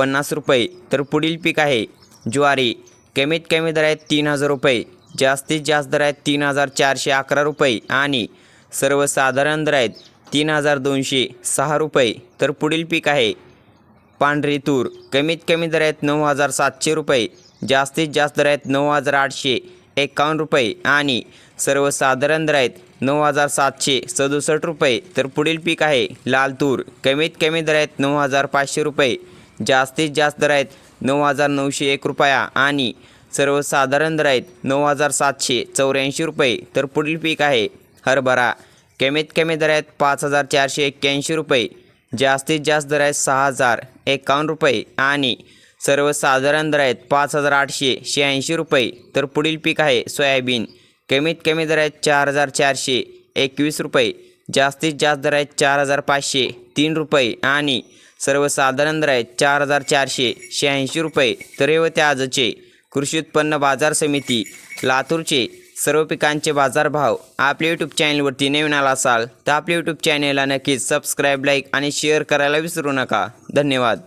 पन्नास रुपये. तर पुढील पीक आहे ज्वारी. कमीत कमी दर आहेत तीन हजार रुपये. जास्तीत जास्त दर आहेत तीन हजार चारशे अकरा रुपये. आणि सर्वसाधारण दर आहेत तीन हजार दोनशे सहा रुपये. तर पुढील पीक आहे पांढरी तूर. कमीत कमी दर आहेत नऊ हजार सातशे रुपये. जास्तीत जास्त दर आहेत नऊ हजार आठशे एकावन्न रुपये. आणि सर्वसाधारण दर आहेत नऊ हजार सातशे सदुसष्ट रुपये. तर पुढील पीक आहे लाल तूर. कमीत कमी दर आहेत नऊ हजार पाचशे रुपये. जास्तीत जास्त दर आहेत नऊ हजार नऊशे एक रुपया आणि सर्वसाधारण दर आहेत नऊ हजार सातशे चौऱ्याऐंशी रुपये. तर पुढील पीक आहे हरभरा. कमीत कमी दर आहेत पाच हजार चारशे एक्क्याऐंशी रुपये. जास्तीत जास्त दर आहेत सहा हजार एकावन्न रुपये आणि सर्वसाधारण दर आहेत पाच हजार आठशे शहाऐंशी रुपये. तर पुढील पीक आहे सोयाबीन. कमीत कमी दर आहेत चार हजार चारशे एकवीस रुपये. जास्तीत जास्त दर आहेत चार हजार पाचशे तीन रुपये आणि सर्वसाधारण दर आहेत चार हजार चारशे शहाऐंशी रुपये तरेवते आजचे कृषी उत्पन्न बाजार समिती लातूरचे सर्व पिकांचे बाजारभाव आपल्या यूट्यूब चॅनलवरती नवीन आला असाल तर आपल्या यूट्यूब चॅनलला नक्कीच सबस्क्राईब लाईक आणि शेअर करायला विसरू नका. धन्यवाद.